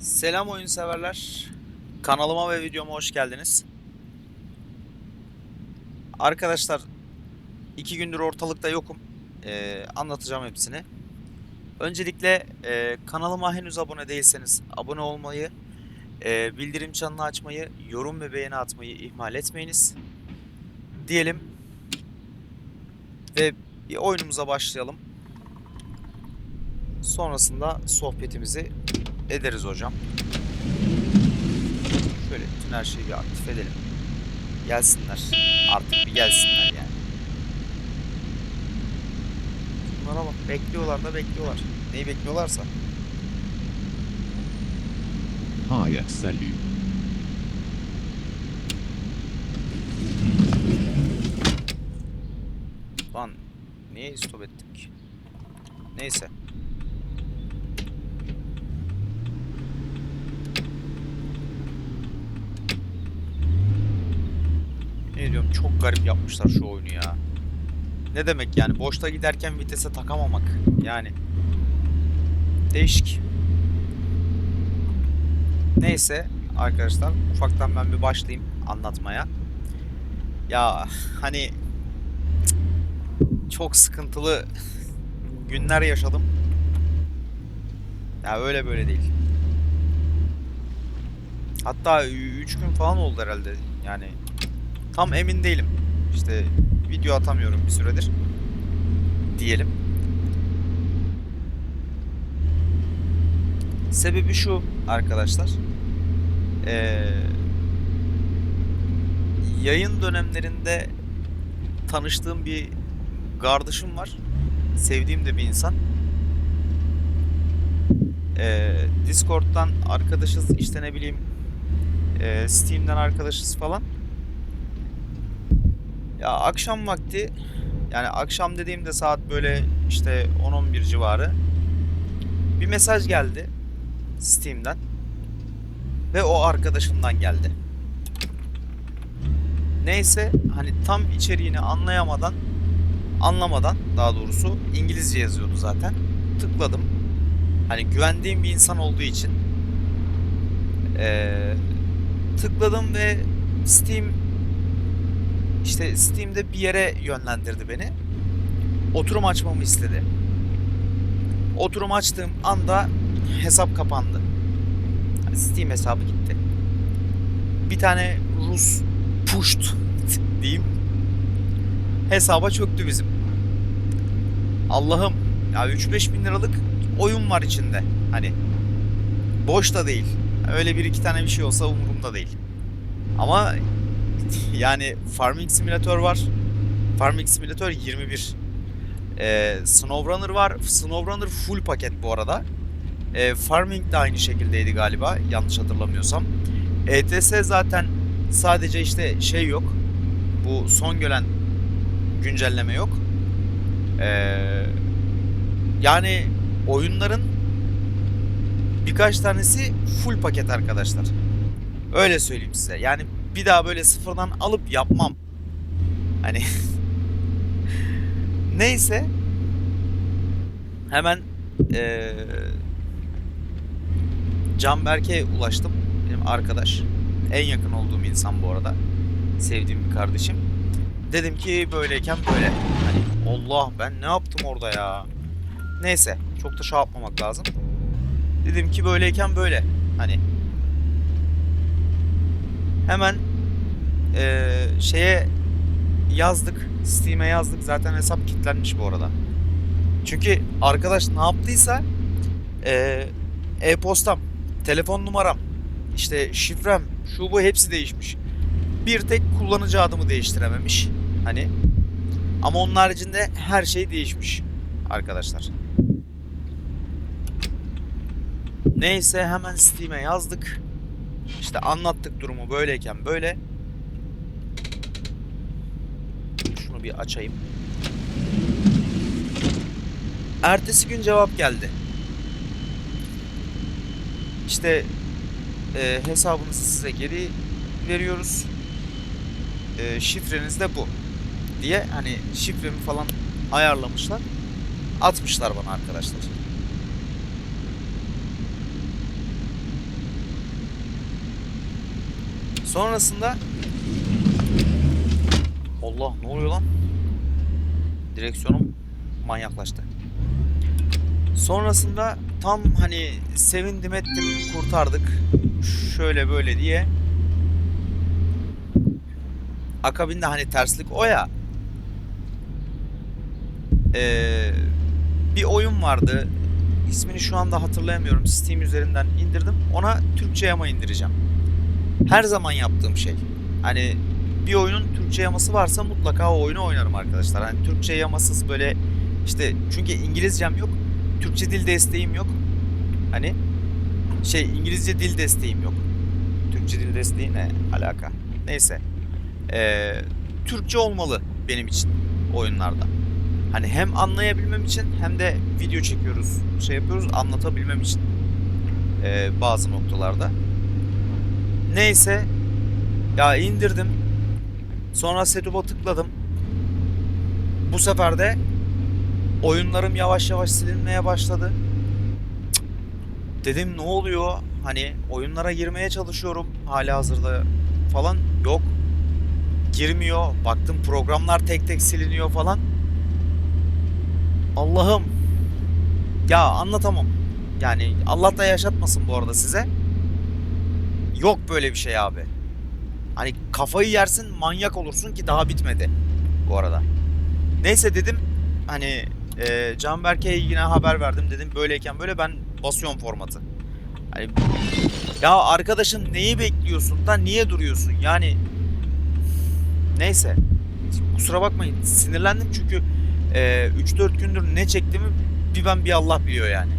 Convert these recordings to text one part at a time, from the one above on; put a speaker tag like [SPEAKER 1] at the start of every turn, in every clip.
[SPEAKER 1] Selam oyun severler. Kanalıma ve videoma hoş geldiniz. Arkadaşlar iki gündür ortalıkta yokum. Ee, anlatacağım hepsini. Öncelikle e, kanalıma henüz abone değilseniz abone olmayı, e, bildirim çanını açmayı, yorum ve beğeni atmayı ihmal etmeyiniz. Diyelim ve bir oyunumuza başlayalım. Sonrasında sohbetimizi ederiz hocam. Şöyle bütün her şeyi bir aktif edelim. Gelsinler. Artık bir gelsinler yani. Bunlara bak. Bekliyorlar da bekliyorlar. Neyi bekliyorlarsa.
[SPEAKER 2] Hiya, salut.
[SPEAKER 1] Lan niye stop ettim ki? Neyse. Ne diyorum garip yapmışlar şu oyunu ya. Ne demek yani boşta giderken vitese takamamak yani. Değişik. Neyse arkadaşlar ufaktan ben bir başlayayım anlatmaya. Ya hani çok sıkıntılı günler yaşadım. Ya öyle böyle değil. Hatta 3 gün falan oldu herhalde. Yani tam emin değilim. İşte video atamıyorum bir süredir. Diyelim. Sebebi şu arkadaşlar. Ee, yayın dönemlerinde tanıştığım bir kardeşim var. Sevdiğim de bir insan. Ee, Discord'dan arkadaşız işte ne bileyim e, Steam'den arkadaşız falan. Ya akşam vakti yani akşam dediğimde saat böyle işte 10-11 civarı bir mesaj geldi Steam'den ve o arkadaşımdan geldi. Neyse hani tam içeriğini anlayamadan anlamadan daha doğrusu İngilizce yazıyordu zaten. Tıkladım. Hani güvendiğim bir insan olduğu için eee, tıkladım ve Steam işte Steam'de bir yere yönlendirdi beni. Oturum açmamı istedi. Oturum açtığım anda hesap kapandı. Hani Steam hesabı gitti. Bir tane Rus pusht diyeyim hesaba çöktü bizim. Allah'ım ya 3-5 bin liralık oyun var içinde. Hani boş da değil. Öyle bir iki tane bir şey olsa umurumda değil. Ama yani Farming Simulator var. Farming Simulator 21. Ee, SnowRunner var. SnowRunner full paket bu arada. Ee, Farming de aynı şekildeydi galiba yanlış hatırlamıyorsam. ETS zaten sadece işte şey yok. Bu son gelen güncelleme yok. Ee, yani oyunların birkaç tanesi full paket arkadaşlar. Öyle söyleyeyim size. Yani bir daha böyle sıfırdan alıp yapmam. Hani neyse hemen ee, Canberk'e ulaştım. Benim arkadaş. En yakın olduğum insan bu arada. Sevdiğim bir kardeşim. Dedim ki böyleyken böyle. Hani Allah ben ne yaptım orada ya. Neyse çok da şey yapmamak lazım. Dedim ki böyleyken böyle. Hani hemen eee, şeye yazdık. Steam'e yazdık. Zaten hesap kilitlenmiş bu arada. Çünkü arkadaş ne yaptıysa eee, e-postam, telefon numaram, işte şifrem, şu bu hepsi değişmiş. Bir tek kullanıcı adımı değiştirememiş. Hani ama onun haricinde her şey değişmiş arkadaşlar. Neyse hemen Steam'e yazdık. İşte anlattık durumu böyleyken böyle. Bir açayım. Ertesi gün cevap geldi. İşte e, hesabınızı size geri veriyoruz. E, şifreniz de bu diye hani şifremi falan ayarlamışlar. Atmışlar bana arkadaşlar. Sonrasında Allah ne oluyor lan? Direksiyonum manyaklaştı. Sonrasında tam hani sevindim ettim kurtardık. Şöyle böyle diye. Akabinde hani terslik o ya. Ee, bir oyun vardı. İsmini şu anda hatırlayamıyorum. Steam üzerinden indirdim. Ona Türkçe yama indireceğim. Her zaman yaptığım şey. Hani bir oyunun Türkçe yaması varsa mutlaka o oyunu oynarım arkadaşlar. Hani Türkçe yamasız böyle işte çünkü İngilizcem yok. Türkçe dil desteğim yok. Hani şey İngilizce dil desteğim yok. Türkçe dil desteği ne alaka? Neyse. Ee, Türkçe olmalı benim için oyunlarda. Hani hem anlayabilmem için hem de video çekiyoruz, şey yapıyoruz anlatabilmem için ee, bazı noktalarda. Neyse ya indirdim. Sonra setup'a tıkladım. Bu sefer de oyunlarım yavaş yavaş silinmeye başladı. Dedim ne oluyor? Hani oyunlara girmeye çalışıyorum hala hazırda falan yok. Girmiyor. Baktım programlar tek tek siliniyor falan. Allah'ım. Ya anlatamam. Yani Allah da yaşatmasın bu arada size. Yok böyle bir şey abi. Hani kafayı yersin manyak olursun ki daha bitmedi bu arada. Neyse dedim hani e, Canberk'e yine haber verdim dedim böyleyken böyle ben basıyorum formatı. Hani ya arkadaşım neyi bekliyorsun da niye duruyorsun yani neyse kusura bakmayın sinirlendim çünkü e, 3-4 gündür ne çektiğimi bir ben bir Allah biliyor yani.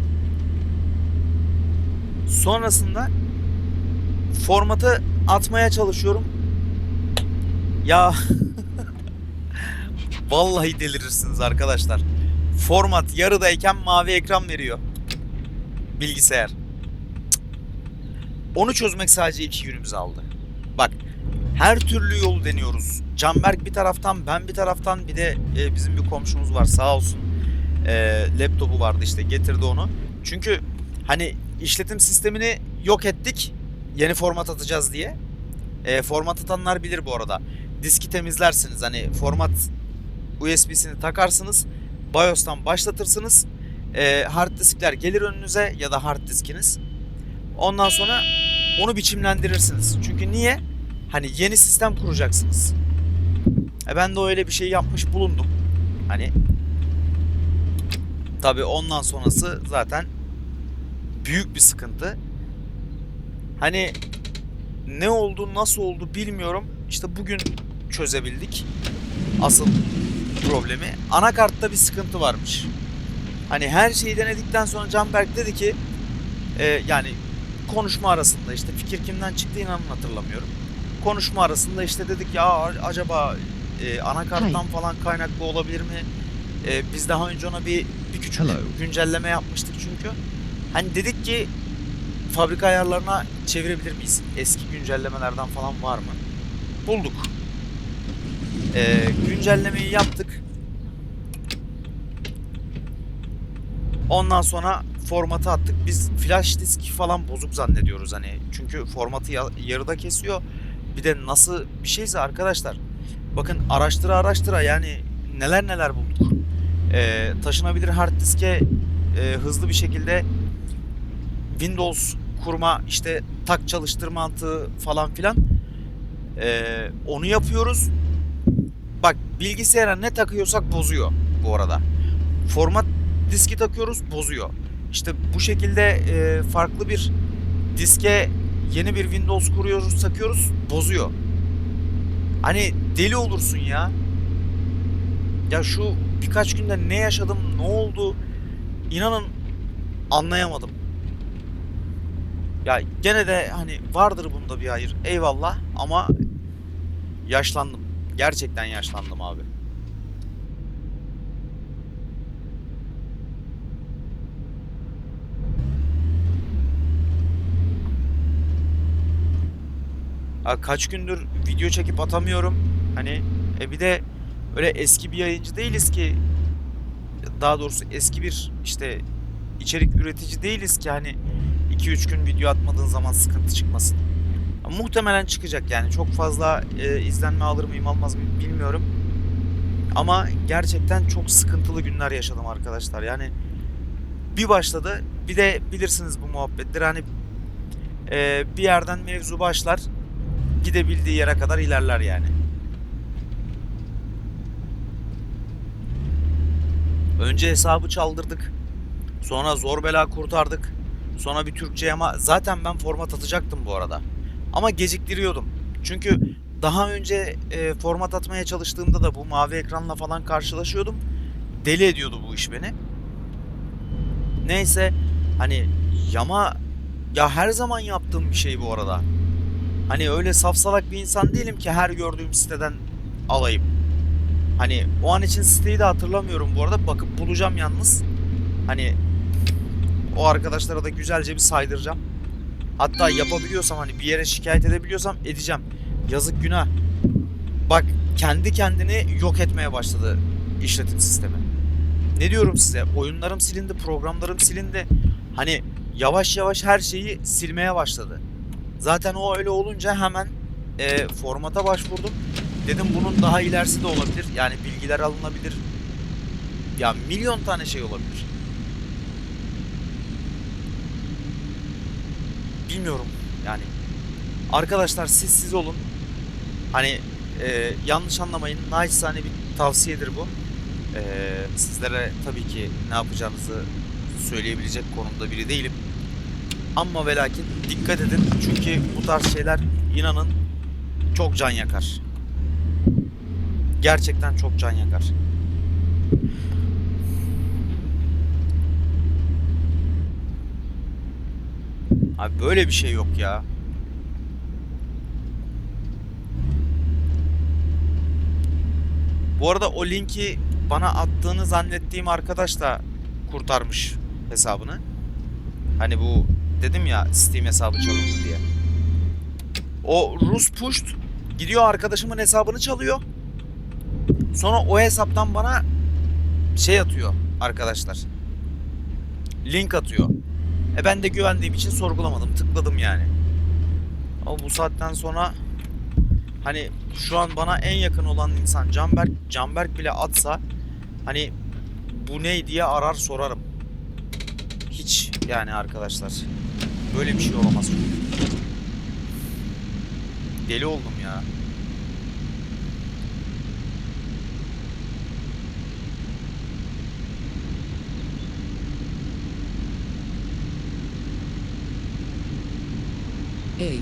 [SPEAKER 1] Sonrasında formatı atmaya çalışıyorum. Ya vallahi delirirsiniz arkadaşlar. Format yarıdayken mavi ekran veriyor. Bilgisayar. Onu çözmek sadece iki günümüzü aldı. Bak her türlü yolu deniyoruz. Canberk bir taraftan ben bir taraftan bir de e, bizim bir komşumuz var sağ olsun. E, laptopu vardı işte getirdi onu. Çünkü hani işletim sistemini yok ettik yeni format atacağız diye. E, format atanlar bilir bu arada. Diski temizlersiniz. Hani format USB'sini takarsınız. BIOS'tan başlatırsınız. E, hard diskler gelir önünüze ya da hard diskiniz. Ondan sonra onu biçimlendirirsiniz. Çünkü niye? Hani yeni sistem kuracaksınız. E ben de öyle bir şey yapmış bulundum. Hani tabii ondan sonrası zaten büyük bir sıkıntı. Hani ne oldu, nasıl oldu bilmiyorum. İşte bugün çözebildik asıl problemi. Anakartta bir sıkıntı varmış. Hani her şeyi denedikten sonra Canberk dedi ki e, yani konuşma arasında işte fikir kimden çıktı inanın hatırlamıyorum. Konuşma arasında işte dedik ya acaba e, anakarttan falan kaynaklı olabilir mi? E, biz daha önce ona bir bir küçük
[SPEAKER 2] Hello.
[SPEAKER 1] güncelleme yapmıştık çünkü. Hani dedik ki fabrika ayarlarına çevirebilir miyiz? Eski güncellemelerden falan var mı? Bulduk. Ee, güncellemeyi yaptık. Ondan sonra formatı attık. Biz flash disk falan bozuk zannediyoruz hani. Çünkü formatı ya- yarıda kesiyor. Bir de nasıl bir şeyse arkadaşlar. Bakın araştıra araştıra yani neler neler bulduk. Ee, taşınabilir hard diske e, hızlı bir şekilde Windows kurma işte tak çalıştır mantığı falan filan Ee, onu yapıyoruz. Bak bilgisayara ne takıyorsak bozuyor bu arada. Format diski takıyoruz bozuyor. İşte bu şekilde e, farklı bir diske yeni bir Windows kuruyoruz takıyoruz bozuyor. Hani deli olursun ya. Ya şu birkaç günde ne yaşadım ne oldu inanın anlayamadım. Ya gene de hani vardır bunda bir hayır. Eyvallah ama yaşlandım. Gerçekten yaşlandım abi. Ha, kaç gündür video çekip atamıyorum. Hani e bir de öyle eski bir yayıncı değiliz ki. Daha doğrusu eski bir işte içerik üretici değiliz ki hani 2-3 gün video atmadığın zaman sıkıntı çıkmasın. Muhtemelen çıkacak yani. Çok fazla e, izlenme alır mıyım almaz mıyım bilmiyorum. Ama gerçekten çok sıkıntılı günler yaşadım arkadaşlar. Yani bir başladı. Bir de bilirsiniz bu muhabbetleri. Hani e, bir yerden mevzu başlar. Gidebildiği yere kadar ilerler yani. Önce hesabı çaldırdık. Sonra zor bela kurtardık. Sonra bir Türkçe ama zaten ben format atacaktım bu arada. Ama geciktiriyordum. Çünkü daha önce e, format atmaya çalıştığımda da bu mavi ekranla falan karşılaşıyordum. Deli ediyordu bu iş beni. Neyse hani yama ya her zaman yaptığım bir şey bu arada. Hani öyle safsalak bir insan değilim ki her gördüğüm siteden alayım. Hani o an için siteyi de hatırlamıyorum bu arada. Bakıp bulacağım yalnız. Hani o arkadaşlara da güzelce bir saydıracağım. Hatta yapabiliyorsam hani bir yere şikayet edebiliyorsam edeceğim. Yazık günah. Bak kendi kendini yok etmeye başladı işletim sistemi. Ne diyorum size? Oyunlarım silindi, programlarım silindi. Hani yavaş yavaş her şeyi silmeye başladı. Zaten o öyle olunca hemen e, formata başvurdum. Dedim bunun daha ilerisi de olabilir. Yani bilgiler alınabilir. Ya milyon tane şey olabilir. Bilmiyorum yani. Arkadaşlar siz siz olun. Hani e, yanlış anlamayın. Naçizane bir tavsiyedir bu. E, sizlere tabii ki ne yapacağınızı söyleyebilecek konumda biri değilim. Ama ve lakin dikkat edin. Çünkü bu tarz şeyler inanın çok can yakar. Gerçekten çok can yakar. Abi böyle bir şey yok ya. Bu arada o linki bana attığını zannettiğim arkadaş da kurtarmış hesabını. Hani bu dedim ya Steam hesabı çalındı diye. O Rus pushed gidiyor arkadaşımın hesabını çalıyor. Sonra o hesaptan bana şey atıyor arkadaşlar. Link atıyor. E ben de güvendiğim için sorgulamadım. Tıkladım yani. Ama bu saatten sonra hani şu an bana en yakın olan insan Canberk, Canberk bile atsa hani bu ne diye arar sorarım. Hiç yani arkadaşlar. Böyle bir şey olamaz. Deli oldum ya.
[SPEAKER 3] Hey.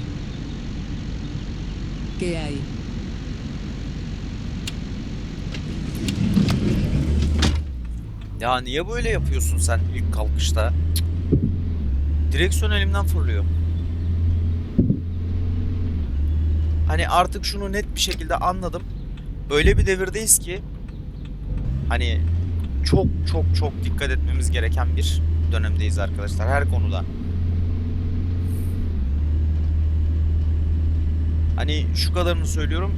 [SPEAKER 3] ¿Qué hay?
[SPEAKER 1] Ya niye böyle yapıyorsun sen ilk kalkışta? Direksiyon elimden fırlıyor. Hani artık şunu net bir şekilde anladım. Böyle bir devirdeyiz ki hani çok çok çok dikkat etmemiz gereken bir dönemdeyiz arkadaşlar her konuda. Hani şu kadarını söylüyorum.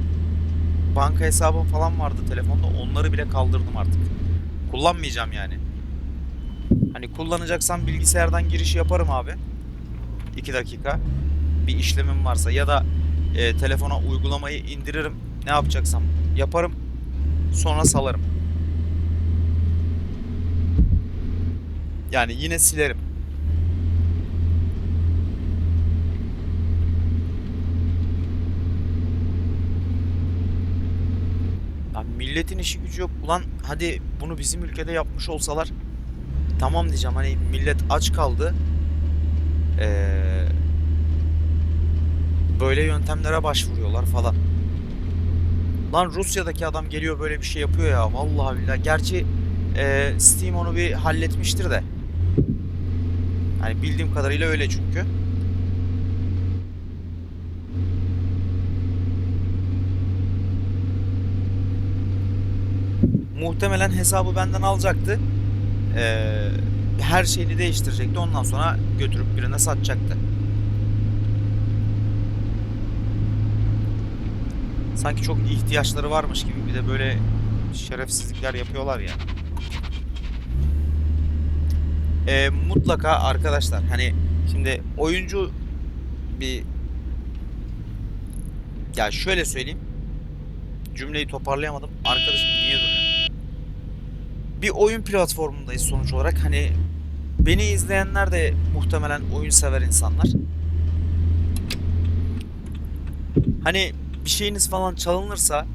[SPEAKER 1] Banka hesabım falan vardı telefonda. Onları bile kaldırdım artık. Kullanmayacağım yani. Hani kullanacaksam bilgisayardan giriş yaparım abi. 2 dakika. Bir işlemim varsa ya da e, telefona uygulamayı indiririm. Ne yapacaksam yaparım. Sonra salarım. Yani yine silerim. Ya milletin işi gücü yok. Ulan hadi bunu bizim ülkede yapmış olsalar tamam diyeceğim hani millet aç kaldı. Ee, böyle yöntemlere başvuruyorlar falan. Lan Rusya'daki adam geliyor böyle bir şey yapıyor ya. Vallahi billahi. Gerçi e, Steam onu bir halletmiştir de. Hani bildiğim kadarıyla öyle çünkü. Muhtemelen hesabı benden alacaktı. Ee, her şeyini değiştirecekti. Ondan sonra götürüp birine satacaktı. Sanki çok ihtiyaçları varmış gibi bir de böyle şerefsizlikler yapıyorlar ya. Ee, mutlaka arkadaşlar hani şimdi oyuncu bir Ya şöyle söyleyeyim. Cümleyi toparlayamadım. Arkadaşım? Bir oyun platformundayız sonuç olarak. Hani beni izleyenler de muhtemelen oyun sever insanlar. Hani bir şeyiniz falan çalınırsa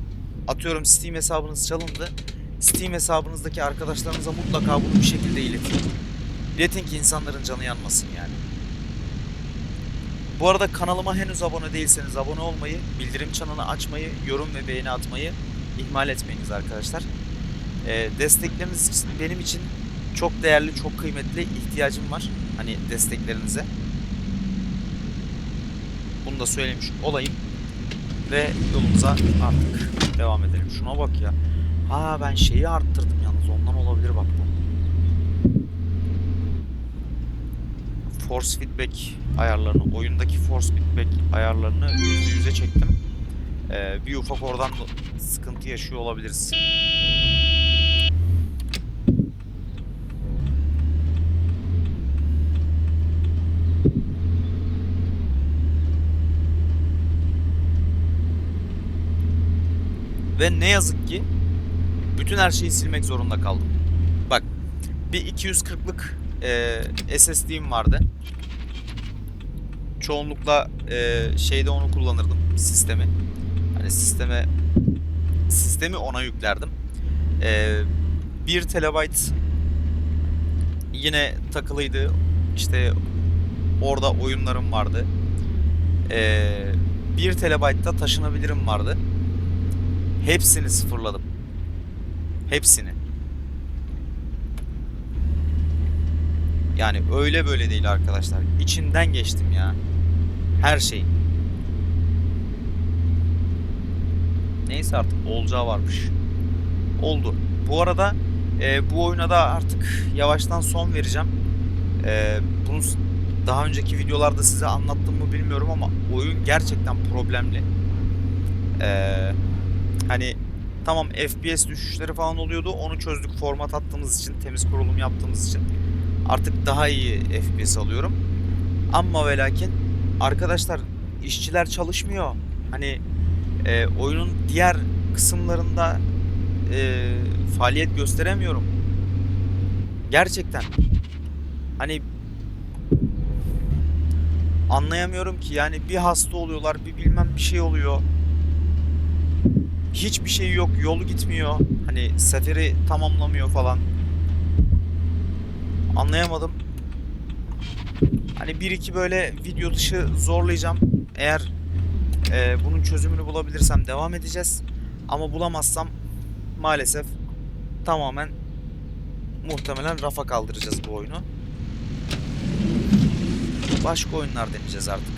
[SPEAKER 1] atıyorum Steam hesabınız çalındı. Steam hesabınızdaki arkadaşlarınıza mutlaka bunu bir şekilde iletin. İletin ki insanların canı yanmasın yani. Bu arada kanalıma henüz abone değilseniz abone olmayı, bildirim çanını açmayı, yorum ve beğeni atmayı ihmal etmeyiniz arkadaşlar. Ee, destekleriniz için- benim için çok değerli, çok kıymetli ihtiyacım var. Hani desteklerinize. Bunu da söylemiş olayım. Ve yolumuza artık devam edelim. Şuna bak ya. Ha ben şeyi arttırdım yalnız ondan olabilir bak bu. Force feedback ayarlarını, oyundaki force feedback ayarlarını %100'e çektim. Ee, bir ufak oradan da sıkıntı yaşıyor olabiliriz. Ve ne yazık ki bütün her şeyi silmek zorunda kaldım. Bak bir 240'lık e, SSD'm vardı. Çoğunlukla e, şeyde onu kullanırdım sistemi. Hani sisteme sistemi ona yüklerdim. E, 1 terabayt yine takılıydı. İşte orada oyunlarım vardı. E, 1 terabaytta taşınabilirim vardı. Hepsini sıfırladım. Hepsini. Yani öyle böyle değil arkadaşlar. İçinden geçtim ya. Her şey. Neyse artık olacağı varmış. Oldu. Bu arada e, bu oyuna da artık yavaştan son vereceğim. E, bunu daha önceki videolarda size anlattım mı bilmiyorum ama oyun gerçekten problemli. Eee hani tamam FPS düşüşleri falan oluyordu. Onu çözdük format attığımız için, temiz kurulum yaptığımız için. Artık daha iyi FPS alıyorum. Ama ve lakin arkadaşlar işçiler çalışmıyor. Hani e, oyunun diğer kısımlarında e, faaliyet gösteremiyorum. Gerçekten. Hani anlayamıyorum ki yani bir hasta oluyorlar, bir bilmem bir şey oluyor hiçbir şey yok. Yolu gitmiyor. Hani seferi tamamlamıyor falan. Anlayamadım. Hani bir iki böyle video dışı zorlayacağım. Eğer e, bunun çözümünü bulabilirsem devam edeceğiz. Ama bulamazsam maalesef tamamen muhtemelen rafa kaldıracağız bu oyunu. Başka oyunlar deneyeceğiz artık.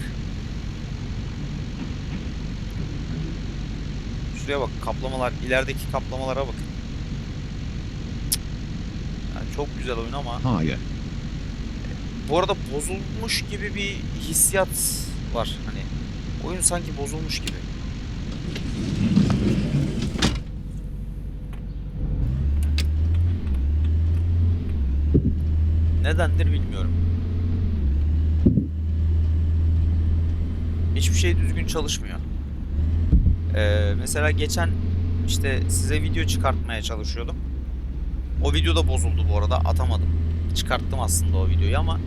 [SPEAKER 1] Şuraya bak kaplamalar, ilerideki kaplamalara bakın. Cık. Yani çok güzel oyun ama
[SPEAKER 2] Higher.
[SPEAKER 1] bu arada bozulmuş gibi bir hissiyat var. Hani oyun sanki bozulmuş gibi. Nedendir bilmiyorum. Hiçbir şey düzgün çalışmıyor. Ee, mesela geçen işte size video çıkartmaya çalışıyordum. O video da bozuldu bu arada. Atamadım. Çıkarttım aslında o videoyu ama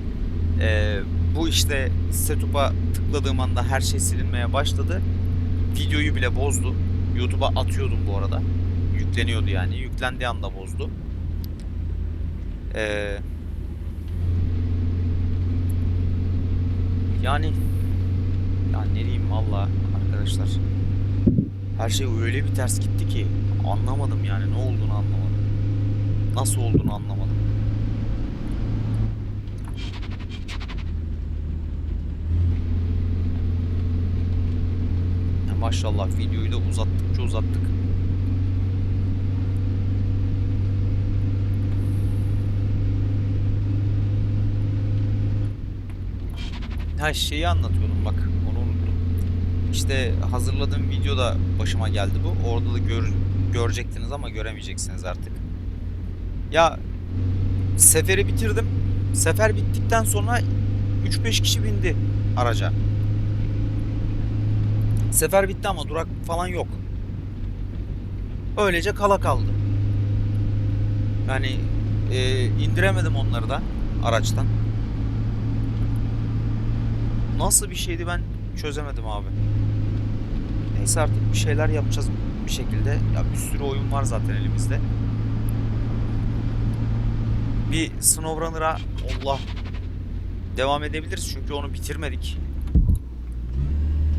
[SPEAKER 1] ee, bu işte setup'a tıkladığım anda her şey silinmeye başladı. Videoyu bile bozdu. YouTube'a atıyordum bu arada. Yükleniyordu yani. Yüklendiği anda bozdu. Ee, yani ya ne diyeyim valla arkadaşlar. Her şey öyle bir ters gitti ki anlamadım yani ne olduğunu anlamadım. Nasıl olduğunu anlamadım. Ya maşallah videoyu da uzattıkça uzattık. Ha şeyi anlatıyordum bak. İşte hazırladığım videoda başıma geldi bu. Orada da gör, görecektiniz ama göremeyeceksiniz artık. Ya seferi bitirdim. Sefer bittikten sonra 3-5 kişi bindi araca. Sefer bitti ama durak falan yok. Öylece kala kaldı. Yani e, indiremedim onları da araçtan. Nasıl bir şeydi ben çözemedim abi. Neyse artık bir şeyler yapacağız bir şekilde. Ya bir sürü oyun var zaten elimizde. Bir SnowRunner'a Allah devam edebiliriz çünkü onu bitirmedik.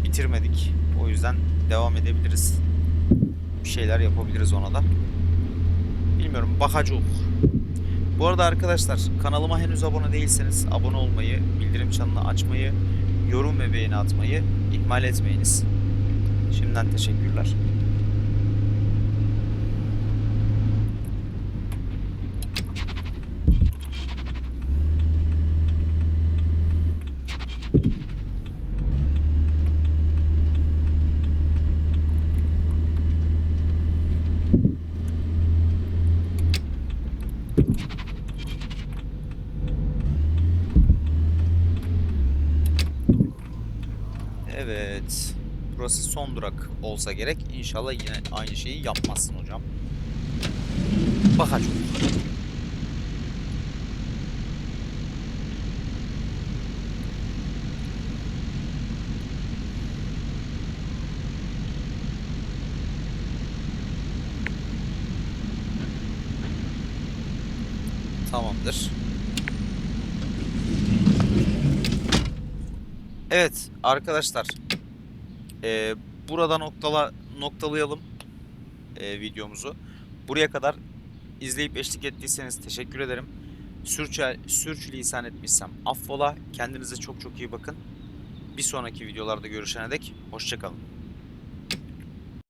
[SPEAKER 1] Bitirmedik. O yüzden devam edebiliriz. Bir şeyler yapabiliriz ona da. Bilmiyorum bakacağız. Bu arada arkadaşlar kanalıma henüz abone değilseniz abone olmayı, bildirim çanını açmayı, yorum ve beğeni atmayı ihmal etmeyiniz. Şimdiden teşekkürler. Evet. Burası son durak olsa gerek. İnşallah yine aynı şeyi yapmazsın hocam. Bakacağım. Tamamdır. Evet arkadaşlar. Ee, burada noktala noktalayalım ee, videomuzu. Buraya kadar izleyip eşlik ettiyseniz teşekkür ederim. Sürçü, sürçülisan etmişsem affola. Kendinize çok çok iyi bakın. Bir sonraki videolarda görüşene dek hoşçakalın.